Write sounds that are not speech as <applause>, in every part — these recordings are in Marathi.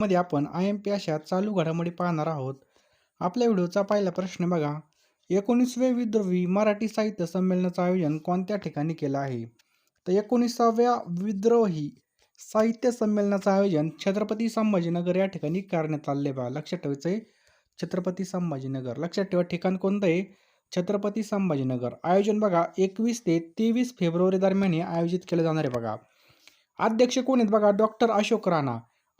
मध्ये आपण आय एम पी अशा चालू घडामोडी पाहणार आहोत. आपल्या व्हिडिओचा पहिला प्रश्न बघा. एकोणीसवे विद्रोही मराठी साहित्य संमेलनाचं आयोजन कोणत्या ठिकाणी केलं आहे? तर एकोणीसाव्या विद्रोही साहित्य संमेलनाचं आयोजन छत्रपती संभाजीनगर या ठिकाणी करण्यात आले बघा. लक्षात ठेवायचं आहे छत्रपती संभाजीनगर. लक्षात ठेवा ठिकाण कोणतं आहे? छत्रपती संभाजीनगर. आयोजन बघा एकवीस ते तेवीस फेब्रुवारी दरम्यान आयोजित केलं जाणार आहे बघा. अध्यक्ष कोण आहेत बघा? डॉक्टर अशोक राणा.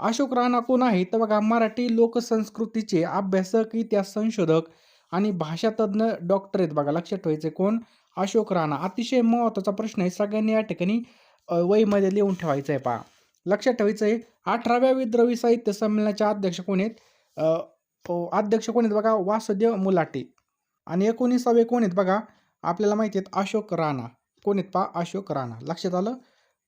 अशोक राणा कोण आहे तर बघा मराठी लोकसंस्कृतीचे अभ्यासक इतिहास संशोधक आणि भाषातज्ञ डॉक्टर आहेत. बघा लक्षात ठेवायचे कोण? अशोक राणा. अतिशय महत्त्वाचा प्रश्न आहे. सगळ्यांनी या ठिकाणी वहीमध्ये लिहून ठेवायचं आहे पहा. लक्षात ठेवायचं आहे अठराव्या विद्रोही साहित्य संमेलनाचे अध्यक्ष कोण आहेत? अध्यक्ष कोण आहेत? बघा वासुदेव मुलाटे. आणि एकोणीसावे कोण आहेत? बघा आपल्याला माहिती आहेत अशोक राणा. कोण आहेत पहा? अशोक राणा. लक्षात आलं?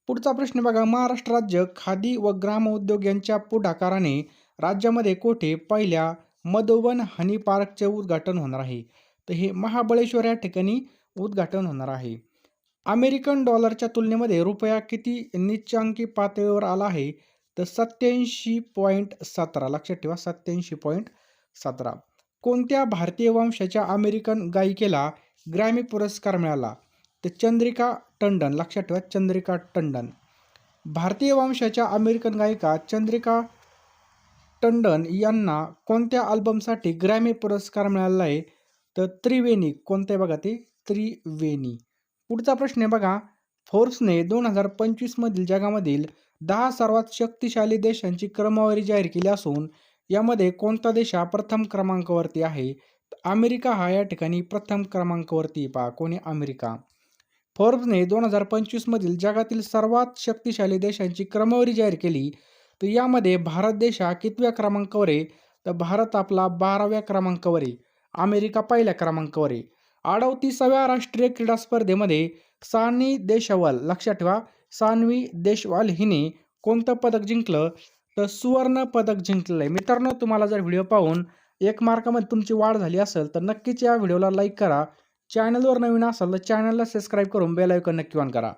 पुढचा प्रश्न बघा. महाराष्ट्र राज्य खादी व ग्रामोद्योग यांच्या पुढाकाराने राज्यामध्ये कोठे पहिल्या मधुबन हनी पार्कचे उद्घाटन होणार आहे? तर हे महाबळेश्वर या ठिकाणी उद्घाटन होणार आहे. अमेरिकन डॉलरच्या तुलनेमध्ये रुपया किती निच्चांकी पातळीवर आला आहे? तर सत्याऐंशी पॉईंट सतरा. लक्षात ठेवा सत्याऐंशी पॉईंट सतरा. कोणत्या भारतीय वंशाच्या अमेरिकन गायिकेला ग्रॅमी पुरस्कार मिळाला? तर चंद्रिका टंडन लक्षात ठेवा चंद्रिका टंडन. भारतीय वंशाच्या अमेरिकन गायिका चंद्रिका टंडन यांना कोणत्या अल्बमसाठी ग्रॅमी पुरस्कार मिळाला आहे? तर त्रिवेणी कोणते बघा ते? त्रिवेणी. पुढचा प्रश्न आहे बघा. फोर्सने दोन हजार पंचवीसमधील जगामधील दहा सर्वात शक्तिशाली देशांची क्रमवारी जाहीर केली असून यामध्ये कोणता देश हा प्रथम क्रमांकावरती आहे? अमेरिका हा या ठिकाणी प्रथम क्रमांकावरती पहा. कोणी अमेरिका. फोर्ब्सने दोन हजार पंचवीसमधील जगातील सर्वात शक्तिशाली देशांची क्रमवारी जाहीर केली. तर यामध्ये भारत देश हा कितव्या क्रमांकावर आहे? तर भारत आपला बाराव्या क्रमांकावर आहे. अमेरिका पहिल्या क्रमांकावर आहे. अडवतीसाव्या राष्ट्रीय क्रीडा स्पर्धेमध्ये सानी देशवाल लक्षात ठेवा सान्वी देशवाल हिने कोणतं पदक जिंकलं? तर सुवर्ण पदक जिंकलेलं आहे. मित्रांनो तुम्हाला जर व्हिडिओ पाहून एक मार्कामध्ये तुमची वाढ झाली असेल तर नक्कीच या व्हिडिओला लाईक करा. चॅनलवर नवीन असाल तर चॅनलला सबस्क्राईब करून बेल आयकॉन नक्की ऑन करा.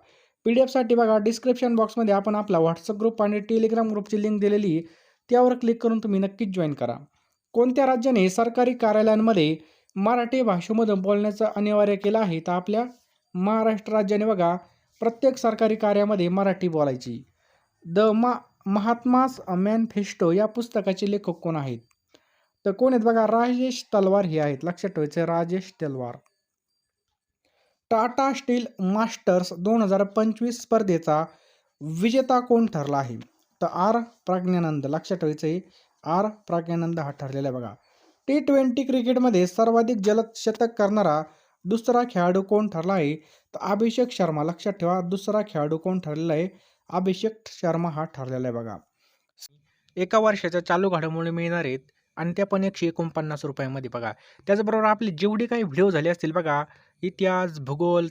पी डी एफसाठी बघा डिस्क्रिप्शन बॉक्समध्ये आपण आपला व्हॉट्सअप ग्रुप आणि टेलिग्राम ग्रुपची लिंक दिलेली त्यावर क्लिक करून तुम्ही नक्कीच जॉईन करा. कोणत्या राज्याने सरकारी कार्यालयांमध्ये मराठी भाषेमधून बोलण्याचं अनिवार्य केलं आहे? तर आपल्या महाराष्ट्र राज्याने बघा प्रत्येक सरकारी कार्यामध्ये मराठी बोलायची. द मा महात्मास मॅनफेस्टो या पुस्तकाचे लेखक कोण आहेत? तर कोण आहेत बघा राजेश तलवार हे आहेत. लक्षात ठेवायचं राजेश तलवार. टाटा स्टील मास्टर्स दोन हजार पंचवीस स्पर्धेचा विजेता कोण ठरला आहे? तर आर प्रज्ञानंद लक्षात ठेवायचं आहे आर प्रज्ञानंद हा ठरलेला आहे बघा. टी ट्वेंटी क्रिकेटमध्ये सर्वाधिक जलद शतक करणारा दुसरा खेळाडू कोण ठरला आहे? तर अभिषेक शर्मा लक्षात ठेवा. दुसरा खेळाडू कोण ठरलेला आहे? अभिषेक शर्मा हा ठरलेला आहे बघा. एका वर्षाच्या चालू घडामोडी मिळणार आहेत आणि त्या पण एकशे एकोणपन्नास रुपयामध्ये बघा. त्याचबरोबर आपले जेवढे काही व्हिडिओ झाले असतील बघा इतिहास भूगोल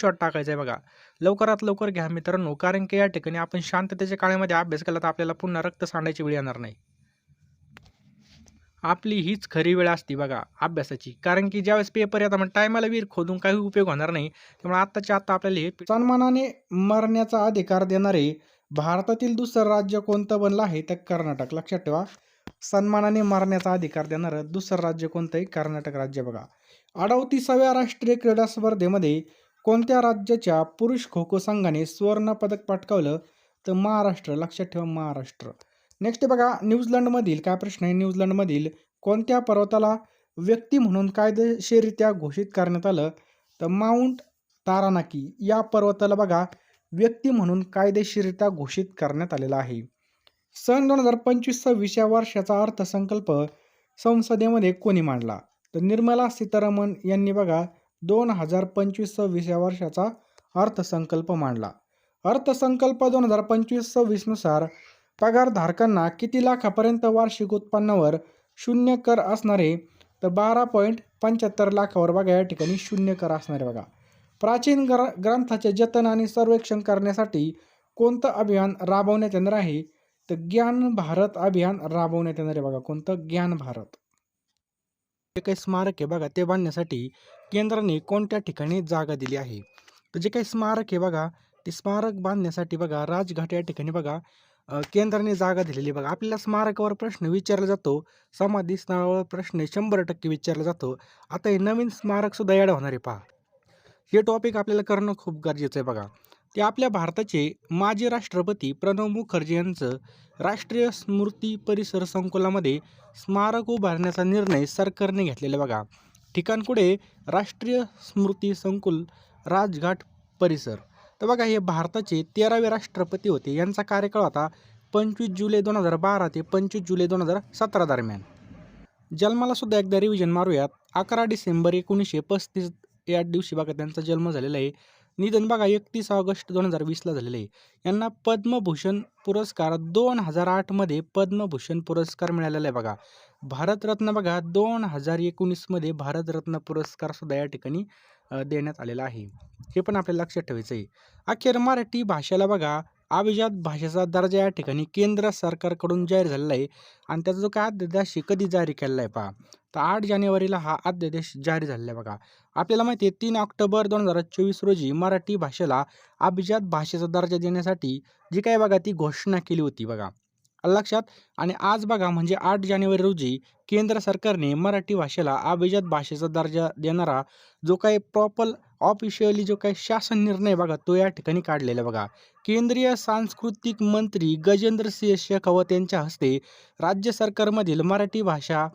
स्क्रीनशॉट टाकायचा आहे बघा. लवकरात लवकर घ्या मित्रांनो कारण की या ठिकाणी आपण शांततेच्या काळामध्ये अभ्यास केला तर आपल्याला पुन्हा रक्त सांडायची वेळ येणार नाही. आपली हीच खरी वेळ असती बघा अभ्यासाची. कारण की ज्यावेळेस पेपर येतात मग टायमाला वीर खोदून काही उपयोग होणार नाही. त्यामुळे आत्ताच्या आत्ता आपल्याला हे सन्मानाने मरण्याचा अधिकार देणारे भारतातील दुसरं राज्य कोणतं बनलं आहे तर कर्नाटक. लक्षात ठेवा सन्मानाने मारण्याचा अधिकार देणारं दुसरं राज्य कोणतं आहे कर्नाटक राज्य बघा. अडवतीसाव्या राष्ट्रीय क्रीडा स्पर्धेमध्ये कोणत्या राज्याच्या पुरुष खो खो संघाने सुवर्ण पदक पटकावलं? तर महाराष्ट्र लक्षात ठेवा महाराष्ट्र. नेक्स्ट बघा न्यूझीलंडमधील काय प्रश्न आहे? न्यूझीलंडमधील कोणत्या पर्वताला व्यक्ती म्हणून कायदेशीररित्या घोषित करण्यात आलं? तर माउंट तारानाकी या पर्वताला बघा व्यक्ती म्हणून कायदेशीररित्या घोषित करण्यात आलेला आहे. सन दोन हजार पंचवीस सव्वीस या वर्षाचा अर्थसंकल्प संसदेमध्ये कोणी मांडला? तर निर्मला सीतारामन यांनी बघा दोन हजार पंचवीस सव्वीस या वर्षाचा अर्थसंकल्प मांडला. अर्थसंकल्प दोन हजार पंचवीस सव्वीसनुसार पगारधारकांना किती लाखापर्यंत वार्षिक उत्पन्नावर शून्य कर असणार आहे तर बारा पॉईंट पंच्याहत्तर लाखावर बघा या ठिकाणी शून्य कर असणार आहे बघा. प्राचीन ग्र ग्रंथाचे जतन आणि सर्वेक्षण करण्यासाठी कोणतं अभियान राबवण्यात येणार आहे? तर ज्ञान भारत अभियान राबवण्यात येणार आहे बघा कोणतं ज्ञान भारत. जे काही स्मारक आहे बघा ते बांधण्यासाठी केंद्राने कोणत्या ठिकाणी जागा दिली आहे? तर जे काही स्मारक आहे बघा ते स्मारक बांधण्यासाठी बघा राजघाट या ठिकाणी बघा केंद्राने जागा दिलेली आहे बघा. आपल्याला स्मारकावर प्रश्न विचारला जातो समाधी स्थळावर प्रश्न शंभर टक्के विचारला जातो. आता हे नवीन स्मारकसुद्धा ॲड होणार आहे पहा. हे टॉपिक आपल्याला करणं खूप गरजेचं आहे बघा. ते आपल्या भारताचे माजी राष्ट्रपती प्रणव मुखर्जी यांचं राष्ट्रीय स्मृती परिसर संकुलामध्ये स्मारक उभारण्याचा निर्णय सरकारने घेतलेला बघा. ठिकाण कुठे राष्ट्रीय स्मृती संकुल राजघाट परिसर. तर बघा हे भारताचे तेरावे राष्ट्रपती होते. यांचा कार्यकाळ होता पंचवीस जुलै दोन हजार बारा ते पंचवीस जुलै दोन हजार सतरा दरम्यान. जन्माला सुद्धा एकदा रिव्हिजन मारूयात. अकरा डिसेंबर एकोणीसशे पस्तीस या दिवशी बघा त्यांचा जन्म झालेला आहे. निधन बघा एकतीस ऑगस्ट दोन हजार वीसला झालेलं आहे. यांना पद्मभूषण पुरस्कार दोन हजार आठमध्ये पद्मभूषण पुरस्कार मिळालेला आहे बघा. भारतरत्न बघा दोन हजार एकोणीसमध्ये भारतरत्न पुरस्कारसुद्धा या ठिकाणी देण्यात आलेला आहे. हे पण आपल्याला लक्षात ठेवायचं आहे. अखेर मराठी भाषेला बघा अभिजात भाषेचा दर्जा या ठिकाणी केंद्र सरकारकडून जाहीर झालेला आहे आणि त्याचा जो काय अध्यादेश कधी जारी केलेला आहे पहा. तर आठ जानेवारीला हा अध्यादेश जारी झालेला आहे बघा. आपल्याला माहिती आहे तीन ऑक्टोबर दोन हजार चोवीस रोजी मराठी भाषेला अभिजात भाषेचा दर्जा देण्यासाठी जी काय बघा ती घोषणा केली होती बघा. लक्षात. आणि आज बघा म्हणजे आठ जानेवारी रोजी केंद्र सरकारने मराठी भाषेला अभिजात भाषेचा दर्जा देणारा जो काही प्रॉपर ऑफिशियली जो काही शासन निर्णय बघा तो या ठिकाणी काढलेला आहे बघा. केंद्रीय सांस्कृतिक मंत्री गजेंद्र सिंह शेखावत यांच्या हस्ते राज्य सरकारमधील मराठी भाषा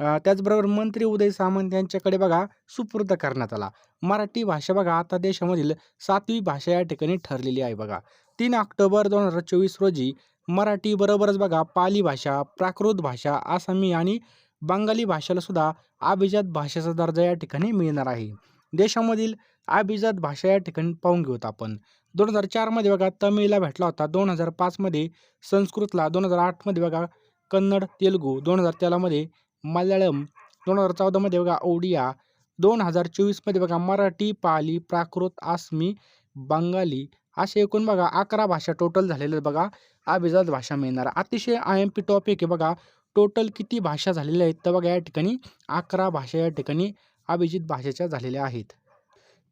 त्याचबरोबर मंत्री उदय सामंत यांच्याकडे बघा सुपूर्द करण्यात आला. मराठी भाषा बघा आता देशामधील सातवी भाषा या ठिकाणी ठरलेली आहे बघा. तीन ऑक्टोबर दोन हजार चोवीस रोजी मराठी बरोबरच बघा पाली भाषा प्राकृत भाषा आसामी आणि बंगाली भाषेलासुद्धा अभिजात भाषेचा दर्जा या ठिकाणी मिळणार आहे. देशामधील अभिजात भाषा या ठिकाणी पाहून घेऊत आपण. दोन हजार चारमध्ये बघा तमिळला भेटला होता. दोन हजार पाचमध्ये संस्कृतला दोन हजार आठमध्ये बघा कन्नड तेलुगू दोन हजार तेरामध्ये मल्याळम दोन हजार चौदामध्ये बघा ओडिया दोन हजार चोवीसमध्ये बघा मराठी पाली प्राकृत आसमी बंगाली असे एकूण बघा अकरा भाषा टोटल झालेल्या बघा. अभिजात भाषा मिळणार. अतिशय आय एम पी टॉपिक आहे बघा. टोटल किती भाषा झालेल्या आहेत? तर बघा या ठिकाणी अकरा भाषा या ठिकाणी अभिजित भाषेच्या झालेल्या आहेत.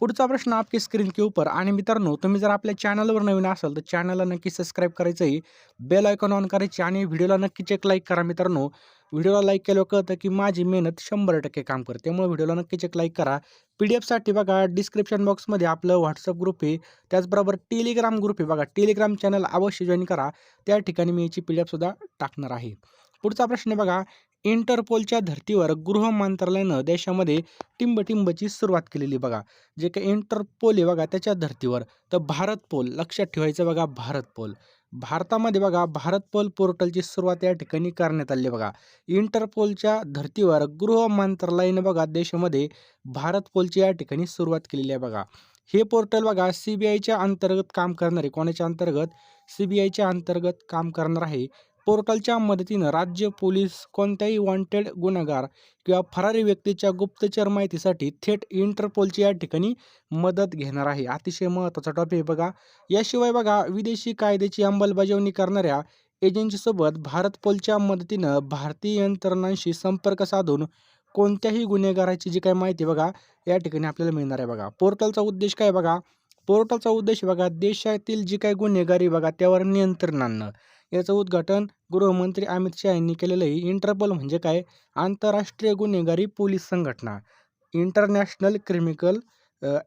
पुढचा प्रश्न आपके स्क्रीन के ऊपर. आणि मित्रांनो तुम्ही जर आपल्या चॅनलवर नवीन असाल तर चॅनलला नक्की सबस्क्राईब करायचं आहे बेल आयकॉन ऑन करायची आणि व्हिडिओला नक्की चेक लाईक करा मित्रांनो. व्हिडिओला लाईक केलं कळतं की माझी मेहनत शंभर टक्के काम करते. त्यामुळे व्हिडिओला नक्कीच एक लाईक करा. पी डी एफसाठी बघा डिस्क्रिप्शन बॉक्समध्ये आपलं व्हॉट्सअप ग्रुप आहे. त्याचबरोबर टेलिग्राम ग्रुप आहे बघा. टेलिग्राम चॅनल अवश्य जॉईन करा. त्या ठिकाणी मी याची पी डी एफसुद्धा टाकणार आहे. पुढचा प्रश्न आहे बघा. इंटरपोलच्या धर्तीवर गृह मंत्रालयानं देशामध्ये टिंबटिंबची सुरुवात केलेली बघा. जे काही इंटरपोल आहे बघा त्याच्या धर्तीवर. तर भारत पोल लक्षात ठेवायचं बघा भारत पोल. भारतामध्ये बघा भारत पोल पोर्टलची सुरुवात या ठिकाणी करण्यात आली आहे बघा. इंटरपोलच्या धर्तीवर गृह मंत्रालयाने बघा देशामध्ये भारत पोलची या ठिकाणी सुरुवात केलेली आहे बघा. हे पोर्टल बघा सी बी आयच्या अंतर्गत काम करणारे कोणाच्या अंतर्गत? सी बी आयच्या अंतर्गत काम करणार आहे पोर्टलच्या मदतीनं राज्य पोलीस कोणत्याही वॉन्टेड गुन्हेगार किंवा फरारी व्यक्तीच्या गुप्तचर माहितीसाठी थेट इंटरपोलची या ठिकाणी मदत घेणार आहे. अतिशय महत्त्वाचा टॉपिक आहे बघा. याशिवाय बघा विदेशी कायद्याची अंमलबजावणी करणाऱ्या एजन्सीसोबत भारत पोलच्या मदतीनं भारतीय यंत्रणांशी संपर्क साधून कोणत्याही गुन्हेगाराची जी काही माहिती बघा या ठिकाणी आपल्याला मिळणार आहे बघा. पोर्टलचा उद्देश काय बघा? पोर्टलचा उद्देश बघा देशातील जी काही गुन्हेगारी बघा त्यावर नियंत्रण आणणं याचं उद्घाटन गृहमंत्री अमित शहा यांनी केलेलं आहे इंटरपोल म्हणजे काय? आंतरराष्ट्रीय गुन्हेगारी पोलीस संघटना. International criminal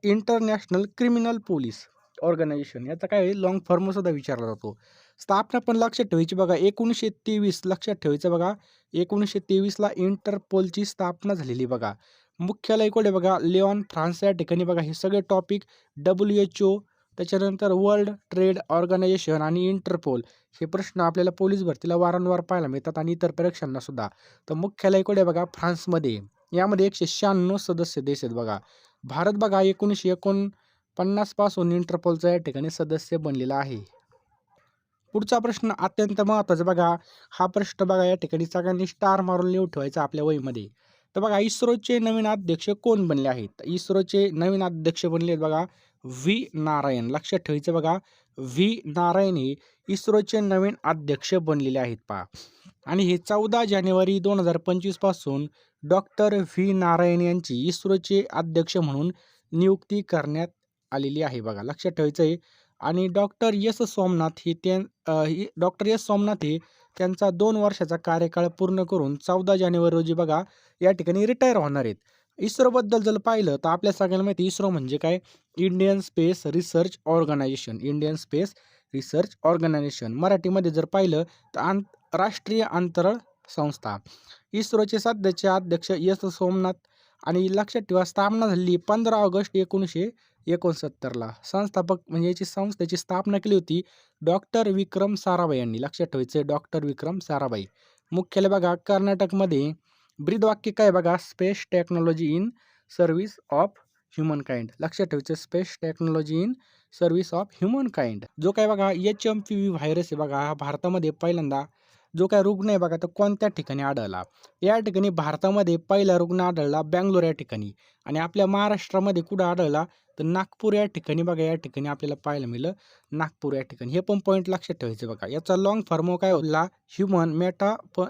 international criminal police organization. याचा काय लॉंग फॉर्मसुद्धा विचारला जातो. स्थापना पण लक्षात ठेवायची बघा. एकोणीसशे तेवीस लक्षात ठेवायचं बघा. एकोणीसशे तेवीसला इंटरपोलची स्थापना झालेली बघा. मुख्यालय कुठे बघा? Lyon France. या ठिकाणी बघा हे सगळे टॉपिक डब्ल्यू एच ओ त्याच्यानंतर वर्ल्ड ट्रेड ऑर्गनायझेशन आणि इंटरपोल हे प्रश्न आपल्याला पोलीस भरतीला वारंवार पाहायला मिळतात आणि इतर परीक्षांना सुद्धा. तर मुख्यालय कुठे बघा? फ्रान्समध्ये. यामध्ये एकशे शहाण्णव सदस्य देश आहेत बघा. भारत बघा एकोणीसशे एकोणपन्नासपासून इंटरपोलचा या ठिकाणी सदस्य बनलेला आहे. पुढचा प्रश्न अत्यंत महत्त्वाचा बघा. हा प्रश्न बघा या ठिकाणी सगळ्यांनी स्टार मारून लिहून ठेवायचा आपल्या वहीमध्ये. तर बघा इस्रोचे नवीन अध्यक्ष कोण बनले आहेत? इस्रोचे नवीन अध्यक्ष बनले आहेत बघा. व्ही. नारायण. लक्षात ठेवायचं बघा. व्ही. नारायण हे इस्रोचे नवीन अध्यक्ष बनलेले आहेत पहा. आणि हे चौदा जानेवारी दोन हजार पंचवीसपासून डॉक्टर व्ही. नारायण यांची इस्रोचे अध्यक्ष म्हणून नियुक्ती करण्यात आलेली आहे बघा. लक्षात ठेवायचं आहे. आणि डॉक्टर एस सोमनाथ हे त्यां डॉक्टर एस सोमनाथ हे त्यांचा दोन वर्षाचा कार्यकाळ पूर्ण करून चौदा जानेवारी रोजी बघा या ठिकाणी रिटायर होणार आहेत. इस्रोबद्दल जर पाहिलं तर आपल्या सगळ्यांना माहिती इस्रो म्हणजे काय? Indian space research organization Indian space research organization मराठीमध्ये जर पाहिलं तर आं राष्ट्रीय अंतराळ संस्था. इस्रोचे सध्याचे अध्यक्ष एस सोमनाथ आणि लक्षात ठेवा स्थापना झाली पंधरा ऑगस्ट एकोणीसशे एकोणसत्तरला. संस्थापक म्हणजे याची संस्थेची स्थापना केली होती डॉक्टर विक्रम साराभाई यांनी. लक्षात ठेवायचं डॉक्टर विक्रम साराभाई. मुख्यालय बघा कर्नाटकमध्ये ब्रीदवाक्य काय बघा? Space technology in service of humankind लक्षात ठेवायचं space technology in service of humankind जो काय बघा H M P V virus आहे बघा हा भारतामध्ये पहिल्यांदा जो काय रुग्ण आहे बघा तो कोणत्या ठिकाणी आढळला? या ठिकाणी भारतामध्ये पहिला रुग्ण आढळला बँगलोर या ठिकाणी आणि आपल्या महाराष्ट्रामध्ये कुठं आढळला? तर नागपूर या ठिकाणी बघा या ठिकाणी आपल्याला पाहायला मिळलं नागपूर या ठिकाणी. हे पण पॉईंट लक्षात ठेवायचं बघा. याचा लॉंग फॉर्मो काय होता? ह्युमन मेटा प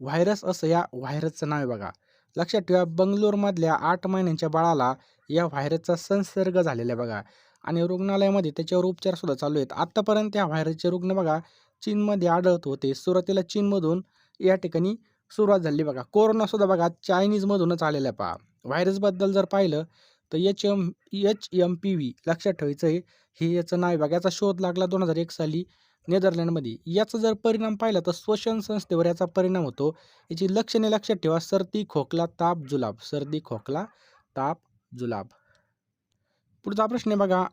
व्हायरस असं या व्हायरसचं नाव आहे बघा. लक्षात ठेवा बंगलोरमधल्या आठ महिन्यांच्या बाळाला या व्हायरसचा संसर्ग झालेला आहे बघा. आणि रुग्णालयामध्ये त्याच्यावर उपचारसुद्धा चालू आहेत. आत्तापर्यंत या व्हायरसचे रुग्ण बघा चीनमध्ये आढळत होते. सुरुवातीला चीनमधून या ठिकाणी सुरुवात झाली बघा. कोरोनासुद्धा बघा चायनीजमधूनच आलेला आहे पहा. व्हायरसबद्दल जर पाहिलं तर H M H M P V लक्षात ठेवायचं आहे. हे याचं नाव बघा. याचा शोध लागला दोन हजार एक साली नेदरलँडमध्ये. याचा जर परिणाम पाहिला तर श्वसन संस्थेवर याचा परिणाम होतो. याची लक्षणे लक्षात ठेवा. सर्दी खोकला ताप जुलाब. सर्दी खोकला ताप जुलाब. पुढचा प्रश्न आहे बघा.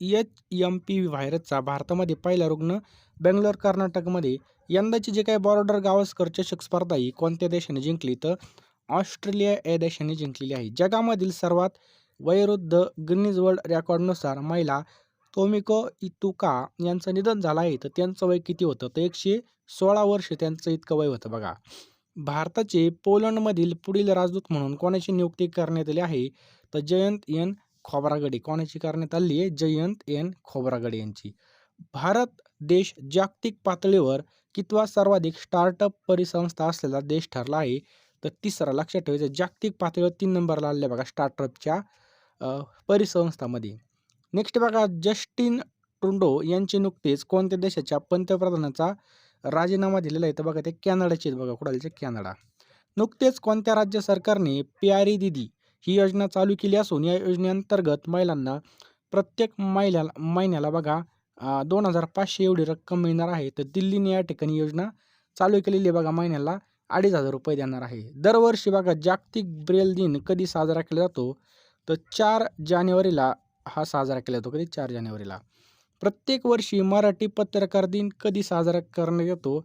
एच एम पी व्ही व्हायरसचा भारतामध्ये पहिला रुग्ण बेंगलोर कर्नाटकमध्ये. यंदाची जे काही बॉर्डर गावस्कर चषक स्पर्धा ही कोणत्या देशाने जिंकली? तर ऑस्ट्रेलिया या देशाने जिंकलेली आहे. जगामधील सर्वात वयोवृद्ध गिनीज वर्ल्ड रेकॉर्डनुसार महिला तोमिको इतुका यांचं निधन झालं आहे. तर त्यांचं वय किती होतं? तर एकशे सोळा वर्ष त्यांचं इतकं वय होतं बघा. भारताचे पोलंडमधील पुढील राजदूत म्हणून कोणाची नियुक्ती करण्यात आली आहे? तर जयंत एन. खोबरागडी. कोणाची करण्यात आली आहे? जयंत एन. खोब्रागडे यांची. भारत देश जागतिक पातळीवर कितवा सर्वाधिक स्टार्टअप परिसंस्था असलेला देश ठरला आहे? तर तिसरा लक्षात ठेवायचं जागतिक पातळीवर तीन नंबरला आले बघा स्टार्टअपच्या परिसंस्थामध्ये. नेक्स्ट बघा जस्टिन ट्रुंडो यांचे नुकतेच कोणत्या देशाच्या पंतप्रधानाचा राजीनामा दिलेला आहे? तर बघा ते कॅनडाचे बघा कुडालचे कॅनडा. नुकतेच कोणत्या राज्य सरकारने प्यारी दिदी ही योजना चालू केली असून या योजनेअंतर्गत महिलांना प्रत्येक महिन्याला महिन्याला बघा दोन हजार पाचशे एवढी रक्कम मिळणार आहे. तर दिल्लीने या ठिकाणी योजना चालू केलेली आहे बघा महिन्याला अडीच हजार रुपये देणार आहे. दरवर्षी बघा जागतिक ब्रेल दिन कधी साजरा केला जातो? तर चार जानेवारीला हा साजरा केला जातो कधी? चार जानेवारीला. प्रत्येक वर्षी मराठी पत्रकार दिन कधी साजरा करण्यात येतो?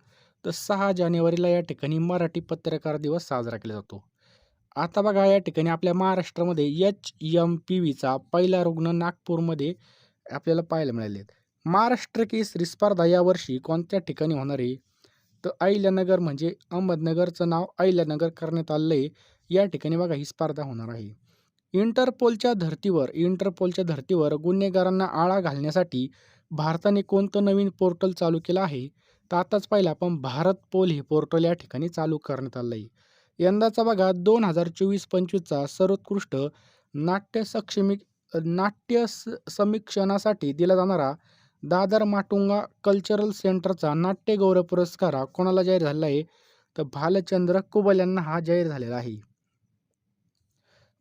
तर सहा जानेवारीला या ठिकाणी मराठी पत्रकार दिवस साजरा केला जातो. आता बघा या ठिकाणी आपल्या महाराष्ट्रामध्ये एच एम पी व्हीचा पहिला रुग्ण नागपूरमध्ये आपल्याला पाहायला मिळाले महाराष्ट्र केसरी स्पर्धा यावर्षी कोणत्या ठिकाणी होणार आहे? तर अहिल्यानगर म्हणजे अहमदनगरचं नाव अहिल्यानगर करण्यात आलं आहे या ठिकाणी बघा ही स्पर्धा होणार आहे. इंटरपोलच्या धर्तीवर इंटरपोलच्या धर्तीवर गुन्हेगारांना आळा घालण्यासाठी भारताने कोणतं नवीन पोर्टल चालू केलं आहे? तर आताच पाहिलं आपण भारत पोल हे पोर्टल या ठिकाणी चालू करण्यात आलं आहे यंदाचा बघा दोन हजार चोवीस पंचवीसचा सर्वोत्कृष्ट नाट्य सक्षमी नाट्य समीक्षणासाठी दिला जाणारा दादर माटुंगा कल्चरल सेंटरचा नाट्यगौरव पुरस्कार हा कोणाला जाहीर झाला आहे? तर भालचंद्र कुबल यांना हा जाहीर झालेला आहे.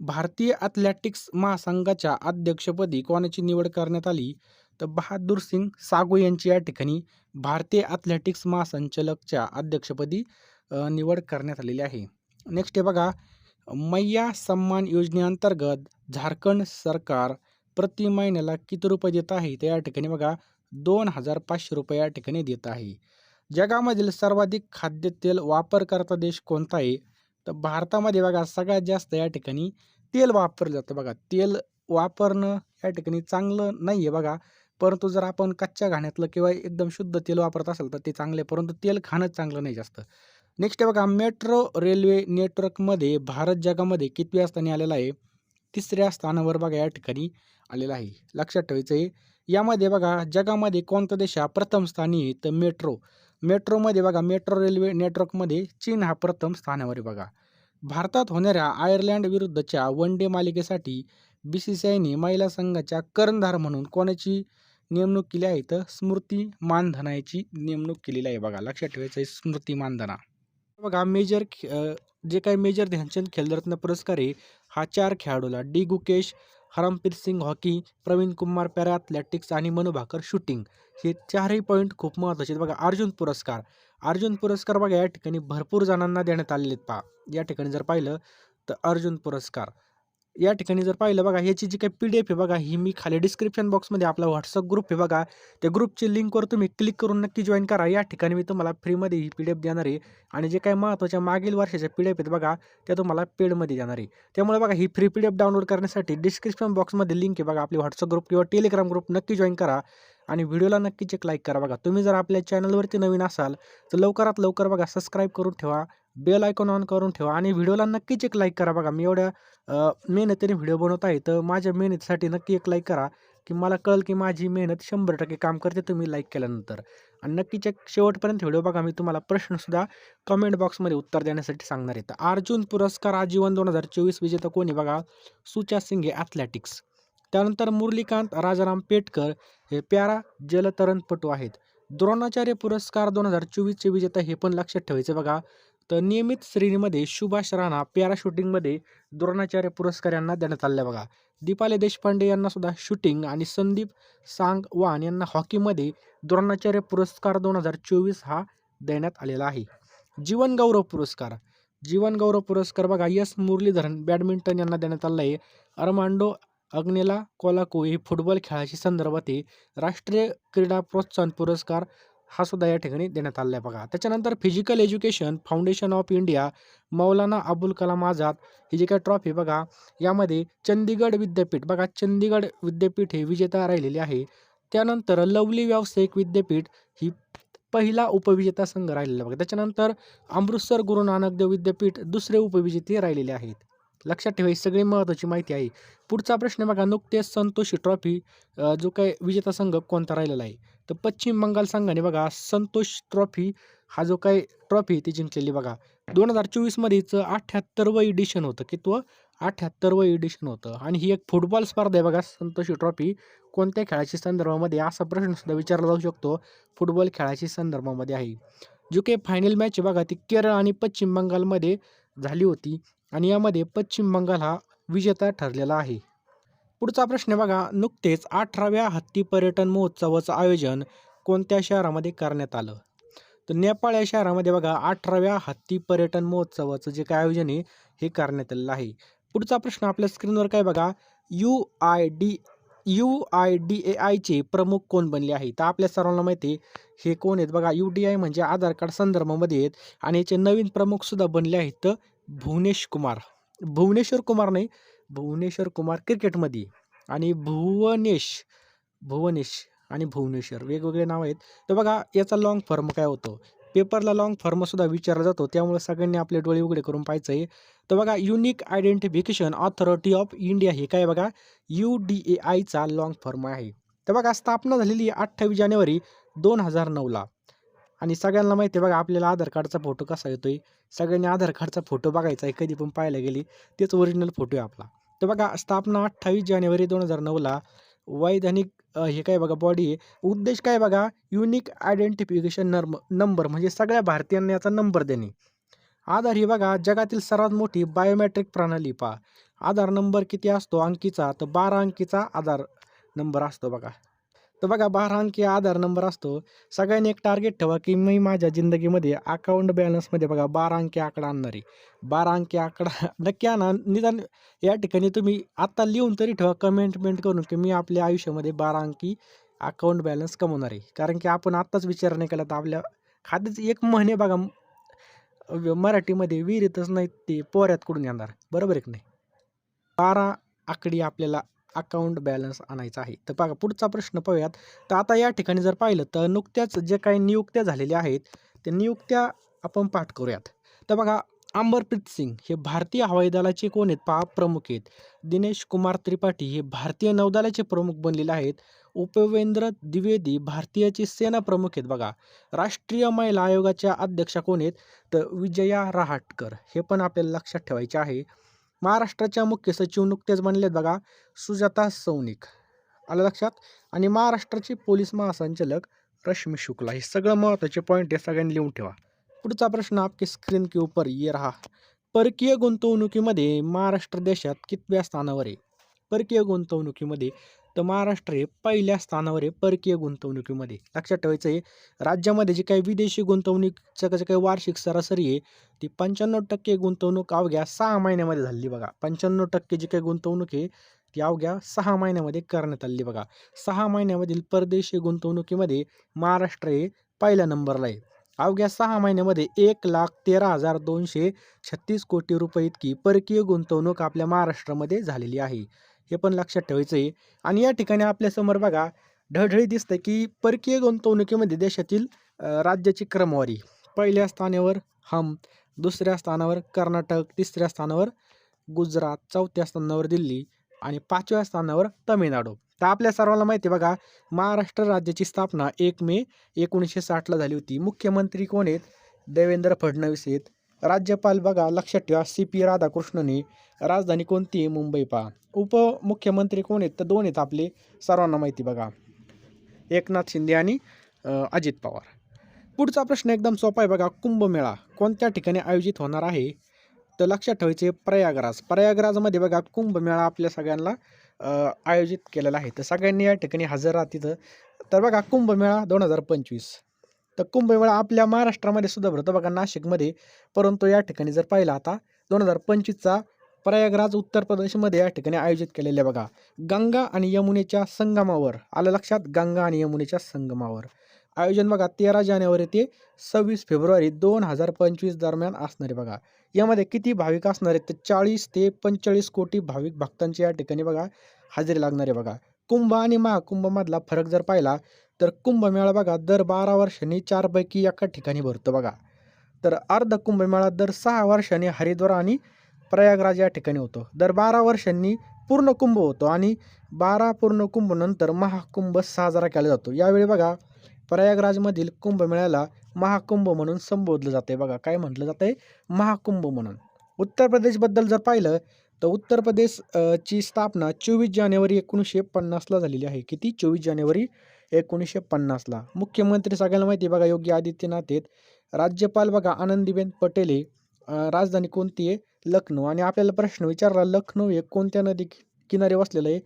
भारतीय ॲथलेटिक्स महासंघाच्या अध्यक्षपदी कोणाची निवड करण्यात आली? तर बहादूर सिंग सागू यांची या ठिकाणी भारतीय ॲथलेटिक्स महासंचालकच्या अध्यक्षपदी निवड करण्यात आलेली आहे. नेक्स्ट आहे बघा. मैया सन्मान योजनेअंतर्गत झारखंड सरकार प्रति महिन्याला किती रुपये देत आहे? तर या ठिकाणी बघा दोन हजार पाचशे रुपये या ठिकाणी देत आहे. जगामधील सर्वाधिक खाद्यतेल वापरकर्ता देश कोणता आहे? तर भारतामध्ये बघा सगळ्यात जास्त या ठिकाणी तेल वापरलं जातं बघा. तेल वापरणं या ठिकाणी चांगलं नाही आहे बघा. परंतु जर आपण कच्च्या घाण्यातलं किंवा एकदम शुद्ध तेल वापरत असेल तर ते चांगले आहे. परंतु तेल खाणं चांगलं नाही जास्त. नेक्स्ट आहे बघा मेट्रो रेल्वे नेटवर्कमध्ये भारत जगामध्ये कितव्या स्थानी आलेला आहे? तिसऱ्या स्थानावर बघा या ठिकाणी आलेला आहे. लक्षात ठेवायचं आहे. यामध्ये बघा जगामध्ये कोणता देश हा प्रथम स्थानी आहे? तर मेट्रो. मेट्रोमध्ये बघा मेट्रो रेल्वे नेटवर्कमध्ये चीन हा प्रथम स्थानावर आहे बघा. भारतात होणाऱ्या आयर्लंड विरुद्धच्या वन डे मालिकेसाठी बी-सी-सी-आयने महिला संघाच्या कर्णधार म्हणून कोणाची नेमणूक केली आहे? तर स्मृती मानधनाची नेमणूक केलेली आहे बघा. लक्षात ठेवायचं आहे स्मृती मानधना. बघा मेजर जे काही मेजर ध्यानचंद खेलरत्न पुरस्कार आहे हा चार खेळाडूला D. Gukesh, Harmanpreet Singh hockey, Praveen Kumar para athletics आणि मनुभाकर शूटिंग हे चारही पॉईंट खूप महत्त्वाचे आहेत बघा. अर्जुन पुरस्कार. अर्जुन पुरस्कार बघा या ठिकाणी भरपूर जणांना देण्यात आलेले आहेत पहा. या ठिकाणी जर पाहिलं तर अर्जुन पुरस्कार. या ठिकाणी जर पाहिलं बघा ह्याची जी काही पी-डी-एफ आहे बघा ही मी खाली डिस्क्रिप्शन बॉक्समध्ये आपला व्हॉट्सअप ग्रुप आहे बघा. त्या ग्रुपची लिंकवर तुम्ही क्लिक करून नक्की जॉईन करा. या ठिकाणी मी तुम्हाला फ्रीमध्ये ही पी-डी-एफ देणार आहे आणि जे काही महत्त्वाच्या मागील वर्षाच्या पी-डी-एफ आहेत बघा त्या तुम्हाला पेडमध्ये देणार आहे. त्यामुळे बघा ही फ्री पी-डी-एफ डाउनलोड करण्यासाठी डिस्क्रिप्शन बॉक्समध्ये लिंक आहे बघा आपली व्हॉट्सअप ग्रुप किंवा टेलिग्राम ग्रुप नक्की जॉईन करा आणि व्हिडिओला नक्कीच एक लाईक करा बघा. तुम्ही जर आपल्या चॅनलवरती नवीन असाल तर लवकरात लवकर बघा सबस्क्राईब करून ठेवा. बेल आयकॉन ऑन करून ठेवा आणि व्हिडिओला नक्कीच एक लाईक करा बघा. मी एवढ्या मेहनतीने व्हिडिओ बनवत आहे तर माझ्या मेहनतीसाठी नक्की एक लाईक करा की मला कळेल की माझी मेहनत 100% काम करते तुम्ही लाईक केल्यानंतर. आणि नक्कीच एक शेवटपर्यंत व्हिडिओ बघा. मी तुम्हाला प्रश्नसुद्धा कमेंट बॉक्समध्ये उत्तर देण्यासाठी सांगणार आहे. तर अर्जुन पुरस्कार आजीवन 2024 विजेता कोणी बघा? सुचा सिंघे ॲथलेटिक्स. त्यानंतर मुरलीकांत राजाराम पेटकर हे प्यारा जलतरणपटू आहेत. द्रोणाचार्य पुरस्कार दोन हजार चोवीसचे विजेता हे पण लक्षात ठेवायचं बघा. तर नियमित श्रेणीमध्ये सुभाष राणा पॅरा शूटिंगमध्ये द्रोणाचार्य पुरस्कार यांना देण्यात आले बघा. दीपाली देशपांडे यांना सुद्धा शूटिंग आणि संदीप सांगवान यांना हॉकीमध्ये द्रोणाचार्य पुरस्कार 2024 हा देण्यात आलेला आहे. जीवनगौरव पुरस्कार. जीवनगौरव पुरस्कार बघा एस. मुरलीधरन बॅडमिंटन यांना देण्यात आला आहे. अर्मांडो अग्नेला कोलाको हे फुटबॉल खेळाशी संदर्भात राष्ट्रीय क्रीडा प्रोत्साहन पुरस्कार हा सुद्धा या ठिकाणी देण्यात आलेला आहे बघा. त्याच्यानंतर physical education foundation of India Maulana Abul Kalam Azad ही जी काय ट्रॉफी बघा यामध्ये चंदीगड विद्यापीठ बघा चंदीगड विद्यापीठ हे विजेता राहिलेली आहे. त्यानंतर लवली व्यावसायिक विद्यापीठ ही पहिला उपविजेता संघ राहिलेला आहे बघा. त्याच्यानंतर अमृतसर गुरु नानक देव विद्यापीठ दुसरे उपविजेते राहिलेले आहेत. लक्षात ठेवा ही सगळी महत्त्वाची माहिती आहे. पुढचा प्रश्न बघा नुकतेच संतोषी ट्रॉफी जो काय विजेता संघ कोणता राहिलेला आहे? तर पश्चिम बंगाल संघाने बघा संतोष ट्रॉफी हा जो काही ट्रॉफी ती जिंकलेली बघा. दोन हजार चोवीसमध्येच अठ्ठ्याहत्तरवं एडिशन होतं. की तो अठ्ठ्याहत्तरवं एडिशन होतं आणि ही एक फुटबॉल स्पर्धा आहे बघा संतोषी ट्रॉफी. कोणत्या खेळाच्या संदर्भामध्ये असा प्रश्नसुद्धा विचारला जाऊ शकतो. फुटबॉल खेळाच्या संदर्भामध्ये आहे. जो काही फायनल मॅच बघा ती केरळ आणि पश्चिम बंगालमध्ये झाली होती आणि यामध्ये पश्चिम बंगाल हा विजेता ठरलेला आहे. पुढचा प्रश्न बघा नुकतेच 18व्या हत्ती पर्यटन महोत्सवाचं आयोजन कोणत्या शहरामध्ये करण्यात आलं? तर नेपाळ या शहरामध्ये बघा 18व्या हत्ती पर्यटन महोत्सवाचं जे काय आयोजन आहे हे करण्यात आलेलं आहे. पुढचा प्रश्न आपल्या स्क्रीनवर काय बघा यू-आय-डी यू-आय-डी-ए-आयचे प्रमुख कोण बनले आहे तर आपल्या सर्वांना माहिती आहे हे कोण आहेत बघा यू-डी-आय म्हणजे आधार कार्ड संदर्भामध्ये आहेत आणि याचे नवीन प्रमुखसुद्धा बनले आहेत तर भुवनेश कुमार. भुवनेश्वर कुमार नाही भुवनेश्वर कुमार क्रिकेटमध्ये आणि भुवनेश भुवनेश आणि भुवनेश्वर वेगवेगळे नाव आहेत. तर बघा याचा लाँग फॉर्म काय होतो? पेपरला लाँग फॉर्मसुद्धा विचारला जातो. त्यामुळे सगळ्यांनी आपले डोळे उघडे करून पाहायचं आहे. तर बघा unique identification authority of India हे काय बघा यू-डी-ए-आयचा लाँग फॉर्म आहे. तर बघा स्थापना झालेली अठ्ठावीस जानेवारी दोन हजार नऊला आणि सगळ्यांना माहिती आहे बघा आपल्याला आधार कार्डचा फोटो कसा येतोय? सगळ्यांनी आधार कार्डचा फोटो बघायचा आहे कधी पण पाहायला गेली तेच ओरिजिनल फोटो आहे आपला. तर बघा स्थापना 28 जानेवारी 2009ला वैधानिक हे काय बघा बॉडी आहे. उद्देश काय बघा युनिक आयडेंटिफिकेशन नर्म नंबर म्हणजे सगळ्या भारतीयांना याचा नंबर देणे. आधार ही बघा जगातील सर्वात मोठी बायोमॅट्रिक प्रणाली पहा. आधार नंबर किती असतो अंकीचा? तर 12 अंकीचा आधार नंबर असतो बघा. तर बघा 12 अंकी आधार नंबर असतो. सगळ्यांनी एक टार्गेट ठेवा की मी माझ्या जिंदगीमध्ये अकाउंट बॅलन्समध्ये बघा 12 अंकी आकडा आणणार आहे. 12 अंकी आकडा <laughs> नक्की आणा. निदान या ठिकाणी तुम्ही आत्ता लिहून तरी ठेवा कमेंटमेंट करून की मी आपल्या आयुष्यामध्ये 12 अंकी अकाउंट बॅलन्स कमवणार आहे. कारण की आपण आत्ताच विचार नाही केला तर आपल्या खात्याच एक महिने बघा मराठीमध्ये विहिरीतच नाही ते पोऱ्यात कुठून येणार? बरोबर आहे की नाही? 12 आकडी आपल्याला अकाउंट बॅलन्स आणायचा आहे. तर बघा पुढचा प्रश्न पाहूयात. तर आता या ठिकाणी जर पाहिलं तर नुकत्याच जे काही नियुक्त्या झालेल्या आहेत ते नियुक्त्या आपण पाठ करूयात. तर बघा अंबरप्रीत सिंग हे भारतीय हवाई दलाचे कोण आहेत? पहा प्रमुख आहेत. दिनेश कुमार त्रिपाठी हे भारतीय नौदलाचे प्रमुख बनलेले आहेत. उपवेंद्र द्विवेदी भारतीयाचे सेना प्रमुख आहेत बघा. राष्ट्रीय महिला आयोगाच्या अध्यक्षा कोण आहेत? तर विजया रहाटकर. हे पण आपल्याला लक्षात ठेवायचे आहे. महाराष्ट्राच्या मुख्य सचिव नुकतेच बनलेत बघा सुजाता सौनिक. आलं लक्षात? आणि महाराष्ट्राचे पोलीस महासंचालक रश्मी शुक्ला. हे सगळं महत्त्वाचे पॉईंट हे सगळ्यांनी लिहून ठेवा. पुढचा प्रश्न आपके स्क्रीन के ऊपर ये रहा. परकीय गुंतवणुकीमध्ये महाराष्ट्र देशात कितव्या स्थानावर आहे? परकीय गुंतवणुकीमध्ये तर महाराष्ट्र हे पहिल्या स्थानावर आहे परकीय गुंतवणुकीमध्ये. लक्षात ठेवायचं आहे राज्यामध्ये जी काही विदेशी गुंतवणुकीचं जे काही वार्षिक सरासरी आहे ती पंच्याण्णव टक्के गुंतवणूक अवघ्या सहा महिन्यामध्ये झाली बघा. पंच्याण्णव टक्के जी काही गुंतवणूक आहे ती अवघ्या सहा महिन्यामध्ये करण्यात आली बघा. सहा महिन्यामधील परदेशी गुंतवणुकीमध्ये महाराष्ट्र हे पहिल्या नंबरला आहे. अवघ्या सहा महिन्यामध्ये एक लाख तेरा हजार दोनशे छत्तीस कोटी रुपये इतकी परकीय गुंतवणूक आपल्या महाराष्ट्रामध्ये झालेली आहे. हे पण लक्षात ठेवायचं आहे. आणि या ठिकाणी आपल्यासमोर बघा ढळढळी दिसतं की परकीय गुंतवणुकीमध्ये देशातील राज्याची क्रमवारी. पहिल्या स्थानावर हम दुसऱ्या स्थानावर कर्नाटक तिसऱ्या स्थानावर गुजरात चौथ्या स्थानावर दिल्ली आणि पाचव्या स्थानावर तामिळनाडू. तर आपल्या सर्वांना माहिती आहे बघा महाराष्ट्र राज्याची स्थापना एक मे एकोणीसशे साठला झाली होती. मुख्यमंत्री कोण आहेत? देवेंद्र फडणवीस आहेत. राज्यपाल बघा लक्षात ठेवा सी पी राधाकृष्णने राजधानी कोणती? आहे मुंबई पहा. उपमुख्यमंत्री कोण आहेत? तर दोन आहेत आपले. सर्वांना माहिती बघा. एकनाथ शिंदे आणि अजित पवार. पुढचा प्रश्न एकदम सोपा आहे बघा. कुंभमेळा कोणत्या ठिकाणी आयोजित होणार आहे? तर लक्षात ठेवायचे प्रयागराज. प्रयागराजमध्ये बघा कुंभमेळा आपल्या सगळ्यांना आयोजित केलेला आहे. तर सगळ्यांनी या ठिकाणी हजर राहा तिथं तर बघा कुंभमेळा दोन हजार पंचवीस. तर कुंभमेळा आपल्या महाराष्ट्रामध्ये सुद्धा भरतो बघा नाशिकमध्ये. परंतु या ठिकाणी जर पाहिलं आता दोन हजार पंचवीसचा प्रयागराज उत्तर प्रदेशमध्ये या ठिकाणी आयोजित केलेले बघा. गंगा आणि यमुनेच्या संगमावर आलं लक्षात? गंगा आणि यमुनेच्या संगमावर. आयोजन बघा तेरा जानेवारी ते सव्वीस फेब्रुवारी दोन हजार पंचवीस दरम्यान असणारे बघा. यामध्ये किती भाविक असणार आहेत? तर चाळीस ते पंचेचाळीस कोटी भाविक भक्तांची या ठिकाणी बघा हजेरी लागणार आहे बघा. कुंभ आणि महाकुंभमधला फरक जर पाहिला तर कुंभमेळा बघा दर बारा वर्षांनी चारपैकी एका ठिकाणी भरतो बघा. तर अर्ध कुंभमेळा दर सहा वर्षांनी हरिद्वार आणि प्रयागराज या ठिकाणी होतो. दर बारा वर्षांनी पूर्ण कुंभ होतो आणि बारा पूर्ण कुंभनंतर महाकुंभ साजरा केला जातो. यावेळी बघा प्रयागराजमधील कुंभमेळ्याला महाकुंभ म्हणून संबोधलं जाते बघा. काय म्हटलं जातंय? महाकुंभ म्हणून. उत्तर प्रदेशबद्दल जर पाहिलं तर उत्तर प्रदेशची स्थापना चोवीस जानेवारी एकोणीसशे पन्नासला झालेली आहे. किती? चोवीस जानेवारी एकोणीसशे पन्नासला. मुख्यमंत्री सगळ्यांना माहिती आहे बघा योगी आदित्यनाथ आहेत. राज्यपाल बघा आनंदीबेन पटेल आहे. राजधानी कोणती आहे? लखनौ. आणि आपल्याला प्रश्न विचारला लखनौ हे कोणत्या नदी किनारी वसलेलं आहे?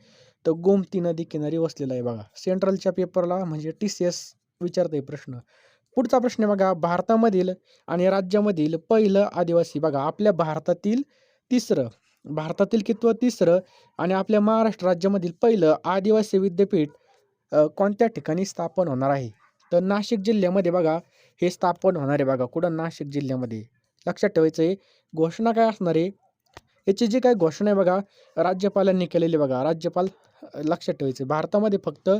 तर गोमती नदी किनारी वसलेलं आहे बघा. सेंट्रलच्या पेपरला म्हणजे टी सी एस विचारतंय प्रश्न. पुढचा प्रश्न आहे बघा भारतामधील आणि राज्यामधील पहिलं आदिवासी बघा आपल्या भारतातील तिसरं. भारतातील कितवं तिसरं आणि आपल्या महाराष्ट्र राज्यामधील पहिलं आदिवासी विद्यापीठ कोणत्या ठिकाणी स्थापन होणार आहे? तर नाशिक जिल्ह्यामध्ये बघा हे स्थापन होणार आहे बघा. कुठं? नाशिक जिल्ह्यामध्ये. लक्षात ठेवायचं आहे घोषणा काय असणार आहे? याची जी काय घोषणा आहे बघा राज्यपालांनी केलेली बघा. राज्यपाल लक्षात ठेवायचे भारतामध्ये फक्त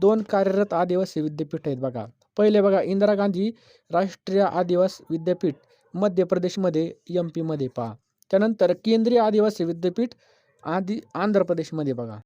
दोन कार्यरत आदिवासी विद्यापीठ आहेत बघा. पहिले बघा इंदिरा गांधी राष्ट्रीय आदिवासी विद्यापीठ मध्य प्रदेशमध्ये एम पीमध्ये पहा. त्यानंतर केंद्रीय आदिवासी विद्यापीठ आदि आंध्र प्रदेशमध्ये बघा.